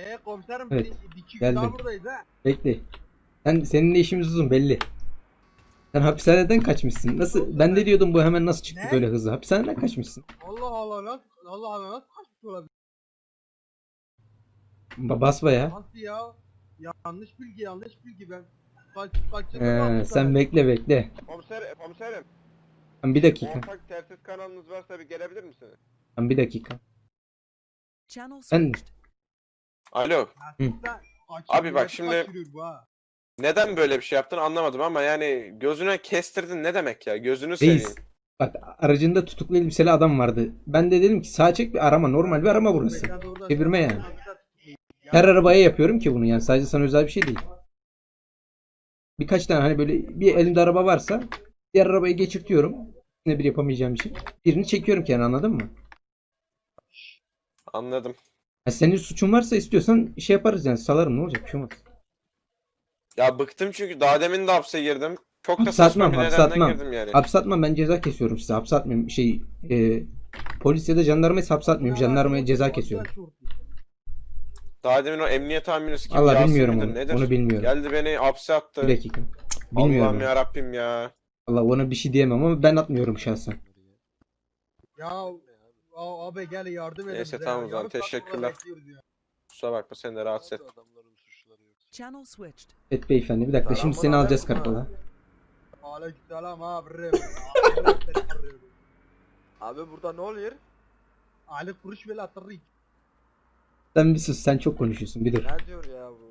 Eee komiserim Evet, bir, bir iki gün geldim. daha buradayız ha. Bekle. Sen seninle işimiz uzun belli. Sen hapishaneden kaçmışsın. Nasıl? Ben de diyordum bu hemen nasıl çıktı Ne? böyle hızlı. Hapishaneden kaçmışsın. Allah Allah nasıl Allah Allah nasıl kaçmış olabilir? Ba- Basma ya. Nasıl ya? Yanlış bilgi yanlış bilgi ben. Kaç kaçırdım Ee, sen bekle bekle. Komiser, komiserim. Tamam, bir dakika. Ortak telsiz kanalınız varsa bir gelebilir misiniz? Tamam, bir dakika. Channel Ben- switched. Alo. Abi bak şimdi- kaçırıyor bu ha? Neden böyle bir şey yaptın anlamadım ama yani gözüne kestirdin ne demek ya? Gözünü seveyim. Reis. Bak aracında tutuklu elbiseli adam vardı. Ben de dedim ki sağa çek bir arama. Normal bir arama burası. Orada- Çevirme yani. Ya, Her arabaya yapıyorum ki bunu yani. Sadece sana özel bir şey değil. Birkaç tane hani böyle bir elimde araba varsa diğer arabayı geçirtiyorum. Ne bir yapamayacağım için. Birini çekiyorum yani anladın mı? Anladım. Ha, senin suçun varsa istiyorsan şey yaparız yani salarım ne olacak bir şey olmaz. Ya bıktım çünkü daha demin de hapse girdim. Çok da saçma atmam, bir hapse nedenden atmam. girdim yani. Hapse atmam ben ceza kesiyorum size. Hapse atmıyorum. Şey e, polis ya da jandarmayı hapse atmıyorum. Jandarmaya ceza kesiyorum. Daha demin o emniyet amirisi kim? Allah Yasin bilmiyorum midir, onu. nedir? Onu bilmiyorum. Geldi beni hapse attı. Bir dakika. Allah'ım Bilmiyorum. ya Rabbim ya. Allah ona bir şey diyemem ama ben atmıyorum şahsen. Ya abi gel yardım edin. Neyse, bize tamam o zaman, Yarım saat burada teşekkürler. bekliyoruz ya. Kusura bakma seni de rahatsız et. Channel switched. Evet beyefendi bir dakika şimdi seni alacağız karakola. Aleykümselam abi. Abi burada ne oluyor? Ali kuruş ve latırrik. Sen bir sus sen çok konuşuyorsun bir dur. Ne diyor ya bu?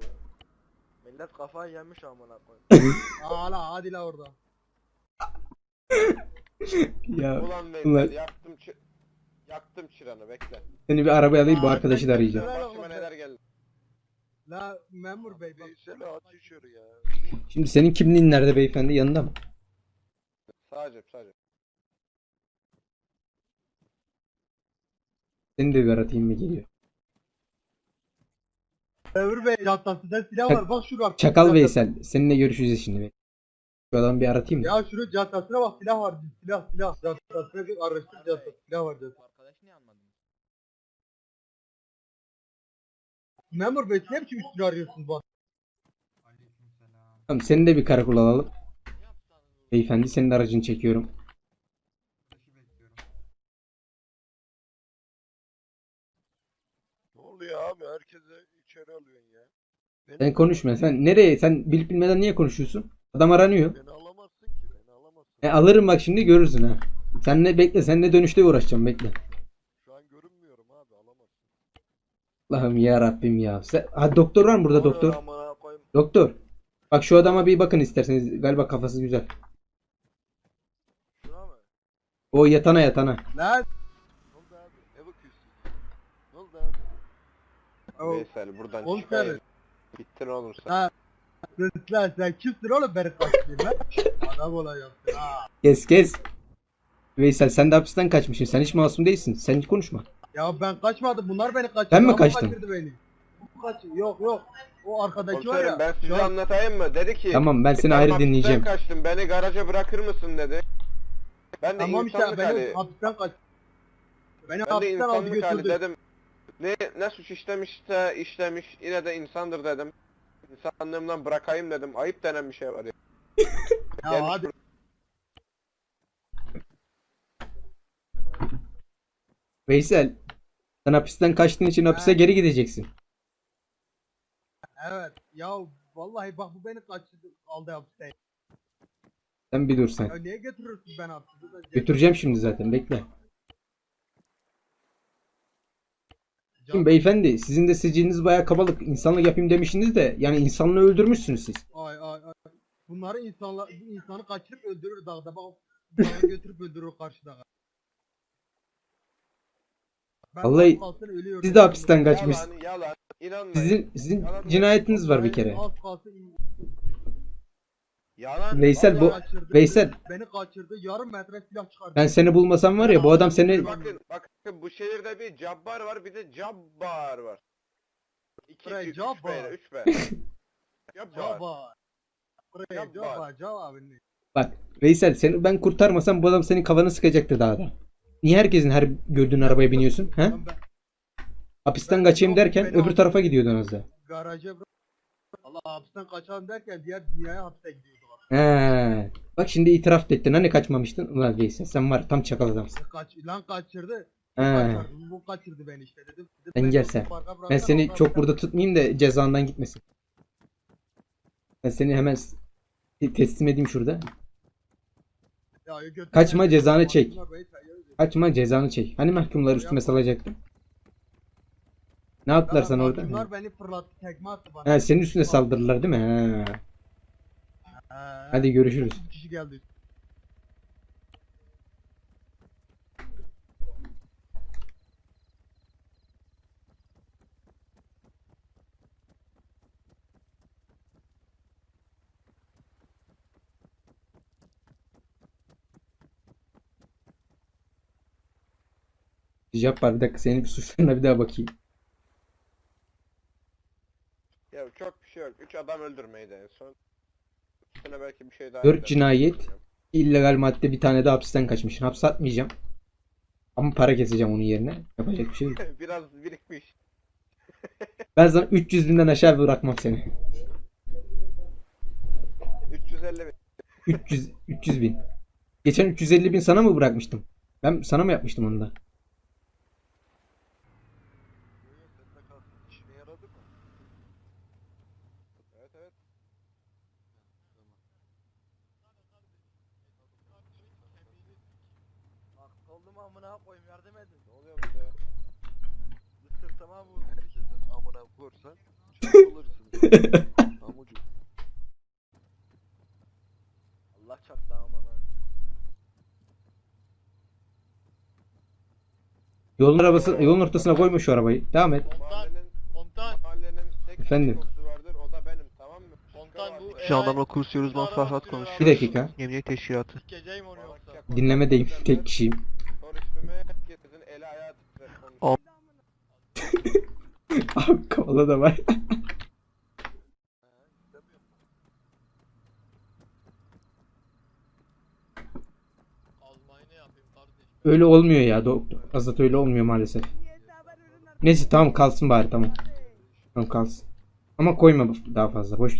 Millet kafayı yemiş amına koyayım. Ala hadi la orada. Ya Ulan yaktım çı- yaktım çıranı bekle. seni bir arabaya alayım bu Aa, arkadaşı da arayacağım. Başıma neler geldi. La memur bey. Veysel atışıyor ya. Şimdi senin kimliğin nerede beyefendi yanında mı? Sadece sadece. Seni de bir aratayım mı geliyor. Memur bey çantasında silah Çak- var bak şurada. Çakal Veysel seninle görüşeceğiz şimdi. Şu adamı bir aratayım da. Ya şunun çantasına bak silah var. Silah silah. Çantasına bir araştır çantası. Silah var çantasında. Memur bey ne biçim üstüne arıyorsunuz bak. Tamam seni de bir karakola alalım. Beyefendi senin de aracını çekiyorum. Ne oluyor abi? Herkese içeri alıyorsun ya. Sen konuşma sen nereye sen bilip bilmeden niye konuşuyorsun? Adam aranıyor. Beni alamazsın ki. Beni alamazsın. E alırım bak şimdi görürsün ha. Sen ne bekle sen ne dönüşte uğraşacağım bekle. Şu an görünmüyorum abi. Alamazsın. Allah'ım ya Rabbim ya. Sen, ha doktor var mı burada doktor? Doktor. Bak şu adama bir bakın isterseniz. Galiba kafası güzel. O yatana yatana. Lan. Ne oldu abi? Ne bakıyorsun? Ne oldu abi? Veysel buradan Oğlum çıkayım. sen- Bittin oğlum sen. Ha. Lan sen kimsin oğlum beni kaçtın lan? Adam olacaksın ha. Kes kes. Veysel sen de hapisten kaçmışsın. Sen hiç masum değilsin. Sen hiç konuşma. Ya ben kaçmadım bunlar beni kaçırdı. Sen mi Ama kaçtın? kaçırdı beni. Bu kaç yok yok. O arkadaki var ya. ben size şu an- anlatayım mı? Dedi ki Tamam ben seni "Ben ayrı hapisten dinleyeceğim. kaçtım beni garaja bırakır mısın dedi. Ben de Tamam işte insanlık beni hali. hapisten kaç. Beni Ben de hapisten aldı insanlık hali götürdü. dedim. Ne, ne suç işlemişse işlemiş yine de insandır dedim. İnsanlığımdan bırakayım dedim. Ayıp denen bir şey var ya. Ya Gelmiş hadi. Veysel. Sen hapisten kaçtığın için hapise Ha. geri gideceksin. Evet. Ya vallahi bak bu beni kaçırdı aldı hapisten. Sen bir dur sen. Ya niye götürürsün ben hapisten? Götüreceğim şimdi zaten bekle. Şimdi beyefendi sizin de siciliniz bayağı kabalık. İnsanlık yapayım demişsiniz de yani insanlığı öldürmüşsünüz siz. Ay ay ay. Bunları insanlar insanı kaçırıp öldürür dağda. Bak dağa götürüp öldürür karşıda. Ben Vallahi az kalsın ölüyorum. Siz de hapisten kaçmış. Yalan yalan. İnanmayın. Sizin sizin cinayetiniz var bir kere. Az kalsın Yalan. Veysel, bu- vallahi- kaçırdı. Veysel Beni kaçırdı. Yarım metre silah çıkardı. ben seni bulmasam var ya bu adam seni Bakın bakın bu şehirde bir cabbar var bir de cabbar var. İki, Bre, üç, üç cabbar. be, üç be. cabbar. Cava. Buraya. Cava. Veysel seni ben kurtarmasam bu adam senin kafanı sıkacaktı dağda. Niye herkesin her gördüğün arabaya biniyorsun? He? Ben, ben, Hapisten kaçayım derken öbür tarafa gidiyordun az da. Garaja bırak. Allah hapisten kaçalım derken diğer dünyaya hapse gidiyordu. He. Bak şimdi itiraf da ettin. Hani kaçmamıştın? Ulan Veysel sen var tam çakal adamsın. Kaç, lan kaçırdı. He. Kaçırdı. Bu kaçırdı beni işte dedim. dedim Sen gel sen. parka Ben seni ondan çok burada tutmayayım da cezandan gitmesin. Ben seni hemen te- teslim edeyim şurada. Ya, götür Kaçma, cezanı çek. Mahkumlar Kaçma cezanı çek. Hani mahkumları üstüme salacaktın? Ne yaptılar Ya, sana orada? mahkumlar beni fırlattı tekme attı bana. He, senin üstüne saldırırlar değil mi? He. Hadi görüşürüz. Kişi geldi. Cabbar bir dakika senin bir suçlarına bir daha bakayım. Ya çok bir şey yok. 3 adam öldürmeydi en son. Üstüne belki bir şey daha Dört ekledim. cinayet. illegal madde bir tane de hapisten kaçmışsın. Hapse atmayacağım. Ama para keseceğim onun yerine. Yapacak bir şey yok. Biraz birikmiş. Ben sana 300 binden aşağı bırakmam seni. 350 bin. 300 300 bin. Geçen 350 bin sana mı bırakmıştım? Ben sana mı yapmıştım onu da? Sende kalsın. İşine yaradı mı? Evet evet. Bak oldum amına koyayım yardım edin. Ne oluyor burada ya? Bu sırtıma vurdu. Herkesin Amucu. Allah çarptı amına. Yolun arabası yolun ortasına koyma şu arabayı. Devam et. Mahallenin, Komutan, mahallenin tek Efendim? dedikodusu vardır. O da benim tamam mı? komutan bu Şu AI adamla konuşuyoruz. Ben Araba Farhat sürüyor konuşuyor. Bir dakika. Emniyet teşkilatı. sikeceğim onu yoksa. Dinlemedeyim. Tek kişiyim. Sor ismimi. Herkesin eli ayağı titrer. Al. Abi kavala da var. Öyle olmuyor ya doktor. Azat öyle olmuyor maalesef. Neyse tamam kalsın bari tamam. Tamam kalsın. Ama koyma daha fazla boş.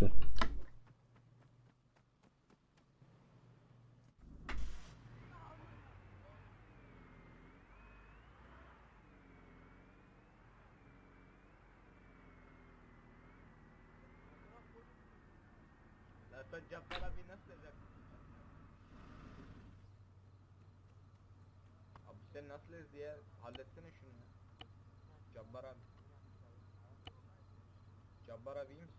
Sen Cabbar abi nasıl ezeceksin? Abi sen nasıl ez diye halletsene şunu. Cabbar abi. Cabbar abi iyi misin?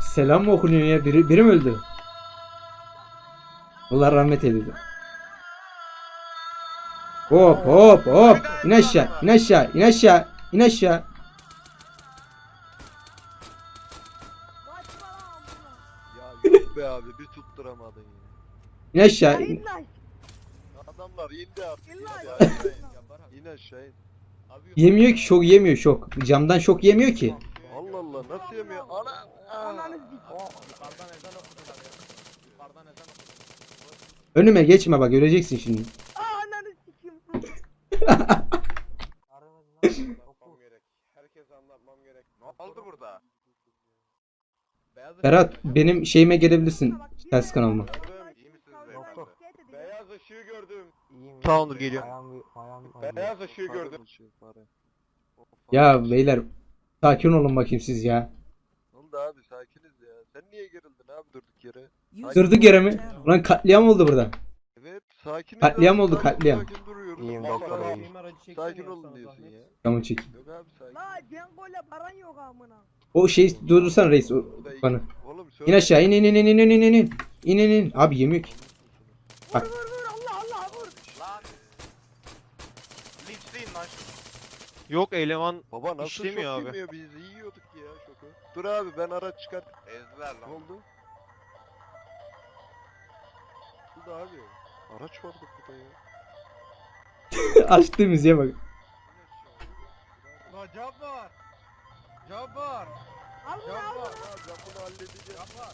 Selam mı okunuyor ya? Biri, biri mi öldü? Allah rahmet eylesin. Hop hop hop. İn aşağı. in aşağı. in aşağı. in aşağı. Ya yok be abi bir tutturamadın ya. İn aşağı. in- Adamlar indi artık. Cabbar aşağı. abi. İn aşağı in. Abi Yemiyor ki şok yemiyor şok. Camdan şok yemiyor ki. Allah Allah nasıl yemiyor? Ana. Okudular. Önüme geçme bak göreceksin şimdi. Anlatmam gerek. Herkese anlatmam gerek. Ne oldu burada? Beyaz Ferhat benim şeyime gelebilirsin. Ters kanalıma. Beyaz ışığı gördüm. Tamamdır geliyor. Beyaz ışığı gördüm. Ya beyler sakin olun bakayım siz ya. Ne oldu abi sakiniz ya. Sen niye gerildin abi durduk yere? Durduk yere mi? Ulan katliam oldu burada. Evet sakiniz Katliam oldu, sakin katliam. Sakin duruyoruz. İyiyim doktor, iyiyim. Sakin olun diyorsun ya. Tamam çek. Yok abi sakin. La Cengo'yla paran yok amına. O şey durdursana reis o bana. Oğlum İn aşağı in in in in in in in in in in in abi yemiyor ki. Vur vur vur Allah Allah vur. Yok eleman Baba nasıl İşlemiyor şok abi. yemiyor biz yiyorduk ya şoku. Dur abi ben araç çıkart. Ezdiler Ne lan. oldu? Dur abi. Araç vardı burada ya. Açtığı müziğe bak. La Cabbar. Cabbar. Al bunu al. Cabbar. Bunu halledeceğim. Cabbar.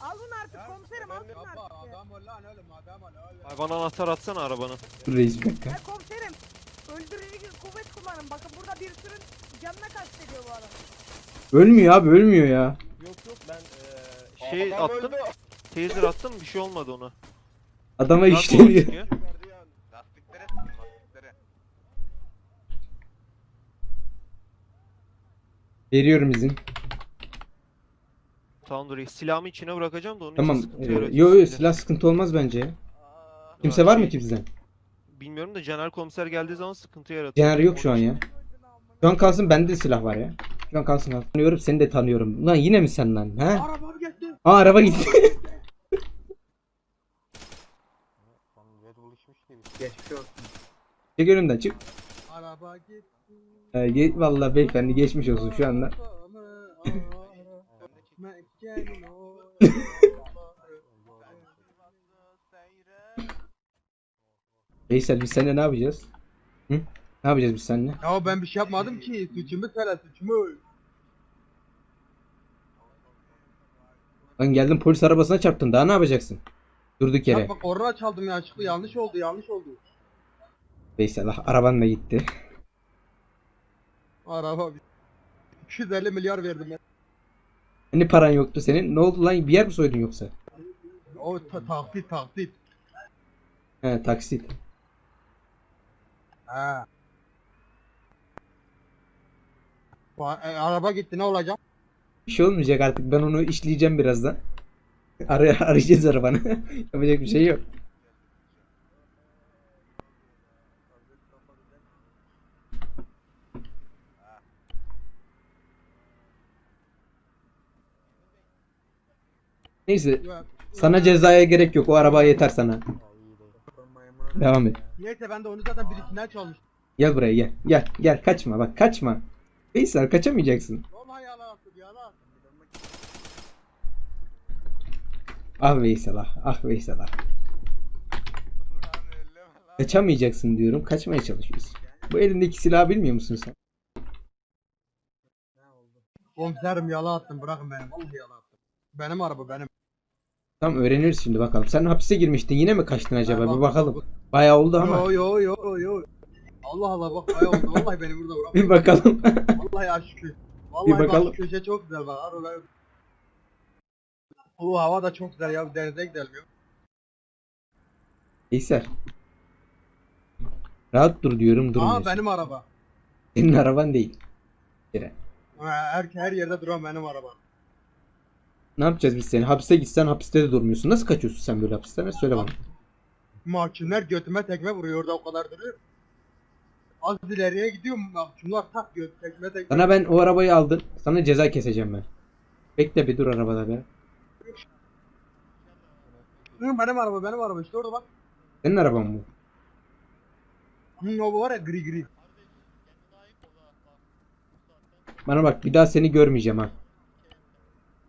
Alın artık komiserim alın Baba artık. adam ol lan oğlum adam ol oğlum. Ay bana anahtar atsana arabanın. Dur reis bir dakika. Ya komiserim öldürücü kuvvet kullanın. Bakın burada bir sürü canına kastediyor bu adam. Ölmüyor abi ölmüyor ya. Yok yok ben eee Şey Adam attım. öldü. Taser attım bir şey olmadı ona. Adama Nasıl işleniyor. çıkıyor? Veriyorum izin. Tamam dur silahımı içine bırakacağım da onun Tamam. için sıkıntı Ee, yaratıyor. yo silah sıkıntı olmaz bence. ya. Aa, Kimse var mı ki bizden? Bilmiyorum da Caner komiser geldiği zaman sıkıntı yaratıyor. Caner yok şu an ya. Şu an kalsın bende de silah var ya. Şu an kalsın kalsın. Tanıyorum seni de tanıyorum. Lan yine mi sen lan? He? Arabam geçti. Aa araba gitti. Geçmiş olsun. Çık önümden çık. Araba gitti. Ee, ge- vallahi beyefendi geçmiş olsun şu anda. Veysel biz seninle ne yapacağız? Hı? Ne yapacağız biz seninle? Ya ben bir şey yapmadım ki. Suçumu söyle suçumu. Lan geldin polis arabasına çarptın. Daha ne yapacaksın? Durduk yere. Ya bak korna çaldım yanlışlıkla yanlış oldu yanlış oldu. Veysel ah, araban da gitti. Araba 250 milyar verdim ben. Hani paran yoktu senin? Ne oldu lan? Bir yer mi soydun yoksa? O ta taksit taksit. He taksit. Ha. Ba- e, araba gitti ne olacak? Bir şey olmayacak artık. Ben onu işleyeceğim birazdan. Ar arayacağız arabanı. Yapacak bir şey yok. Neyse. Sana cezaya gerek yok. O araba yeter sana. Devam et. Neyse ben de onu zaten birisinden çalmıştım. Gel buraya gel. Gel. Gel. Kaçma bak. Kaçma. Veysel kaçamayacaksın. Ah Veysel ah. Ah Veysel ah. Kaçamayacaksın diyorum. Kaçmaya çalışıyorsun. Bu elindeki silahı bilmiyor musun sen? Komiserim yalan attım bırakın beni vallahi yalan attım. Benim araba benim. Tamam öğreniriz şimdi bakalım. Sen hapise girmiştin. Yine mi kaçtın acaba? bak- Bir bakalım. Bayağı oldu ama. Yo yo yo yo. Allah Allah bak ay oldu vallahi beni burada bırak. Bir bakalım. Vallahi aşkı. Vallahi bak bakalım. şu köşe çok güzel bak. Harbi ben- Bu hava da çok güzel ya denize gidelim ya. Veysel. Rahat dur diyorum Aa durmuyorsun. benim araba. Senin araban değil. Yere. Ha, Her, her yerde duran benim araba. Ne yapacağız biz seni? Hapise gitsen hapiste de durmuyorsun. Nasıl kaçıyorsun sen böyle hapisten? Söyle bana. Mahkumlar götüme tekme vuruyor orada o kadar duruyor. Az ileriye gidiyorum mahkumlar tak göt tekme tekme. Sana ben o arabayı aldım. Sana ceza keseceğim ben. Bekle bir dur arabada be. Hı, benim araba benim araba işte orada bak. Senin araban bu. Hı, o var ya gri gri. Bana bak bir daha seni görmeyeceğim ha.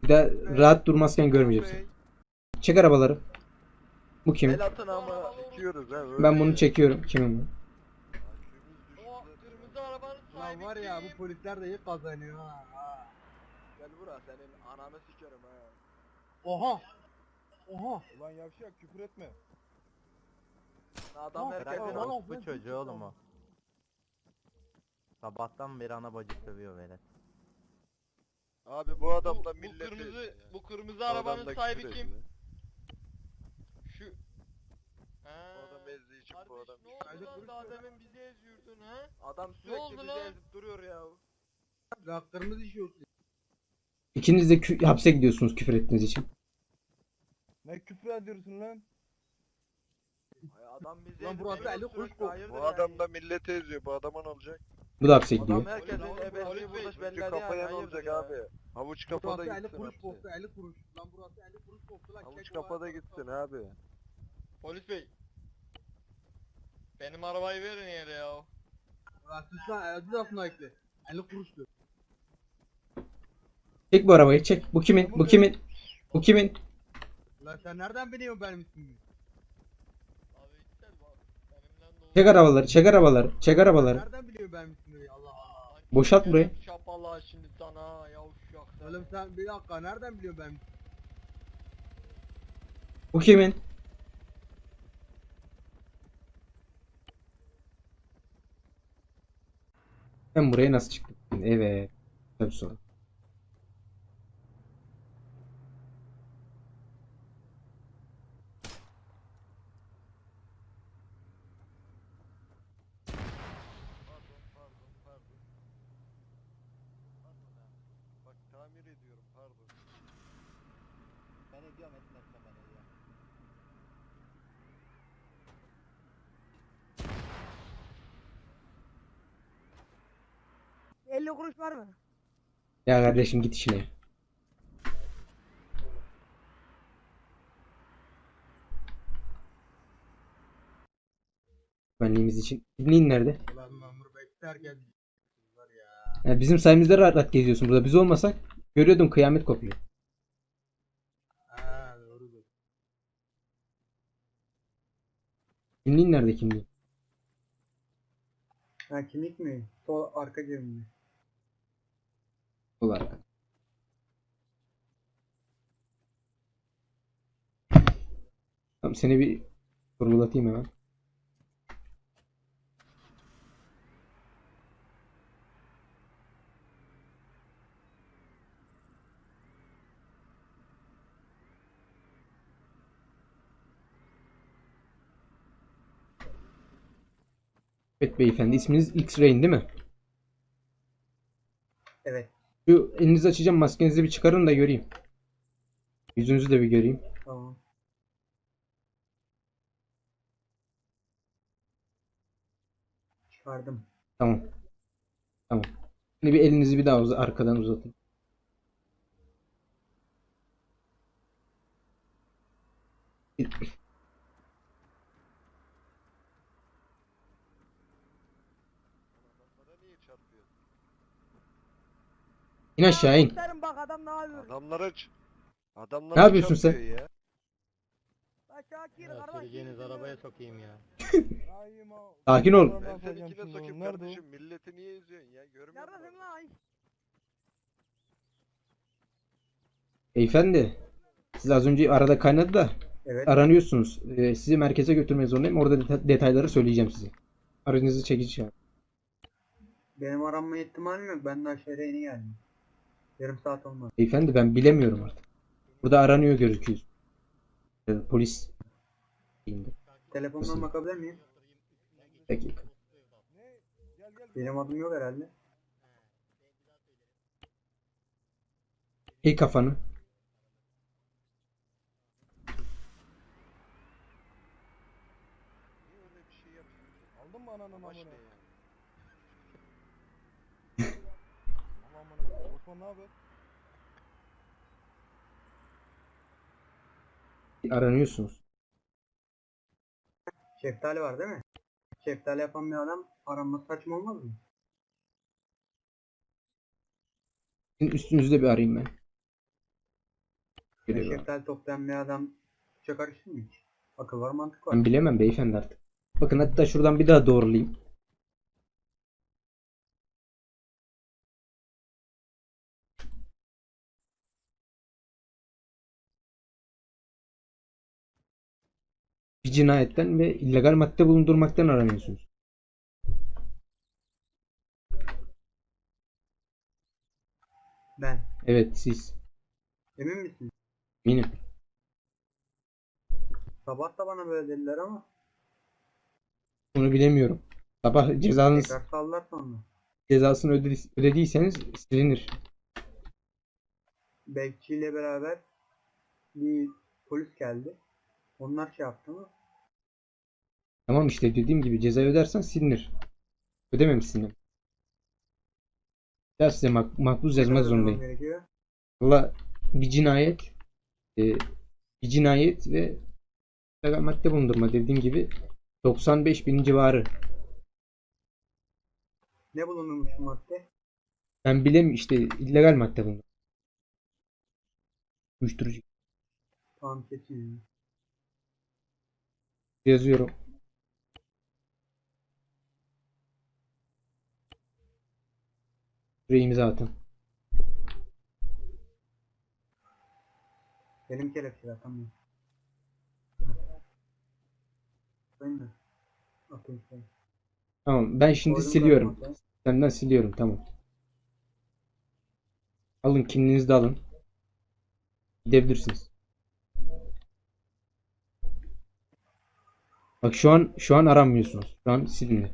Bir daha rahat durmazken görmeyeceğim seni. Çek arabaları. Bu kim? el atın ama Çekiyoruz ha. Ben bunu çekiyorum. Kimin bu? O kırmızı arabanın Lan sahibi var ya bu polisler de iyi kazanıyor ha. Gel bura senin ananı sikerim ha. Oha. Oha. Ulan yavşak küfür etme. Adam herkesin. Bu çocuğu oğlum o. Sabahtan beri ana bacı sövüyor böyle. Abi bu adam da Bu millet kırmızı bu kırmızı arabanın sahibi kim? Şu Ha. Bu adam ezdiği için bu adam Kardeş ne oldu lan daha demin bizi eziyordun ha? Adam sürekli oldu bizi lan? ezip duruyor ya. Ya kırmızı işiyor. İkiniz de kü- hapse gidiyorsunuz küfür ettiğiniz için. Ne küfür ediyorsun lan? Ay adam bizi Lan ezip burası duruyor eli kuş sürekli, bu. hayırdır Bu yani? adam da milleti eziyor. Bu adama ne olacak? Bu da hapse Adam gidiyor. herkesin Polis- ebesini belli Çünkü yani kafaya ne olacak abi? Havuç kapada Burası 50 gitsin kuruş koptu 50 kuruş. Lan burası 50 kuruş koptu lan. Havuç kapada gitsin abi. Polis bey. Benim arabayı verin yere ya. Lan sus lan aslında ekle. 50 kuruştu. Çek bu arabayı çek. Bu kimin? Bu kimin? Bu kimin? Lan sen nereden biliyorsun benim ismimi? Abi içsel bak. Benimle dolu. Çek arabaları, çek arabaları, çek arabaları. Nereden biliyorsun benim ismimi? Allah Allah. Boşalt burayı. Şapala şimdi sana yavşak. Oğlum sen bir dakika nereden benim ismimi? Bu kimin? Ben buraya nasıl çıktım? Evet. Tabii soru. Pardon, pardon, pardon. Pardon ha. Bak tamir ediyorum, pardon. Ben ediyorum etmezse ben ediyorum. 50 kuruş var mı? Ya kardeşim git işine. Güvenliğimiz için. İbnin nerede? Ulan memur beklerken var ya. Ya bizim sayemizde rahat rahat geziyorsun burada. Biz olmasak görüyordun kıyamet kopuyor. Ha doğrudur. Kimliğin nerede kimliğin? Ha kimlik mi? Sol arka cebimde. Olarak. Tamam seni bir sorgulatayım hemen. Evet beyefendi isminiz X-Ray'in değil mi? Evet. Şu elinizi açacağım maskenizi bir çıkarın da göreyim. Yüzünüzü de bir göreyim. Tamam. Çıkardım. Tamam. Tamam. Şimdi bir elinizi bir daha uza- arkadan uzatın. İn aşağı in. Gösterin bak adam ne yapıyor. Adamlara ç- Adamlara Ne yapıyorsun sen? Ya. Lan Şakir kardeş. arabaya sokayım ya. Sakin ol. Ben seninkine şimdi sokayım kardeşim. Milleti niye izliyorsun ya? Görmüyor musun? Neredesin lan? Beyefendi. Siz az önce arada kaynadı da Evet. aranıyorsunuz. Ee, sizi merkeze götürmek zorundayım. Orada deta- detayları söyleyeceğim size. Aracınızı çekici Benim aranma ihtimalim yok. Ben daha şehre yeni geldim. Yarım saat olmaz. Beyefendi ben bilemiyorum artık. Burada aranıyor gözüküyor. Ee, polis. şeyinde. Telefondan Nasıl? bakabilir miyim? Bir dakika. Benim adım yok herhalde. Hey kafanı. Şey? Aldın mı ananın Amaç amına? ne ya? Aman amına koyayım. Osman ne haber? Aranıyorsunuz. Şeftali var değil mi? Şeftali yapan bir adam aranması saçma olmaz mı? Üstünüzde bir arayayım ben. Var. şeftali toplayan bir adam suça karışır mı hiç? Akıl var mantık var. Ben bilemem beyefendi artık. Bakın hatta şuradan bir daha doğrulayayım. Bir cinayetten ve illegal madde bulundurmaktan aranıyorsunuz. Ben. Evet siz. Emin misin? Eminim. Sabah da bana böyle dediler ama Bunu bilemiyorum. Sabah cezanız tekrar sallar sonra. cezasını ödedi- ödediyseniz silinir. Bekçiyle beraber bir polis geldi. Onlar şey yaptı mı? Tamam işte dediğim gibi ceza ödersen silinir. Ödememişsin. de. Ya size mak makbuz yazmak zorundayım. Valla bir cinayet e, bir cinayet ve madde bulundurma dediğim gibi 95 bin civarı. Ne bulunurmuş bu madde? Ben bilem işte illegal madde bulundurma. Uyuşturucu Tamam kesin. yazıyorum. Şuraya imza atın. Benim kelepçeler tamam. Ben de. Atayım sen. Tamam ben şimdi Koydum siliyorum. Senden siliyorum tamam. Alın kimliğinizi de alın. Gidebilirsiniz. Bak şu an şu an aranmıyorsunuz. Şu an silinli.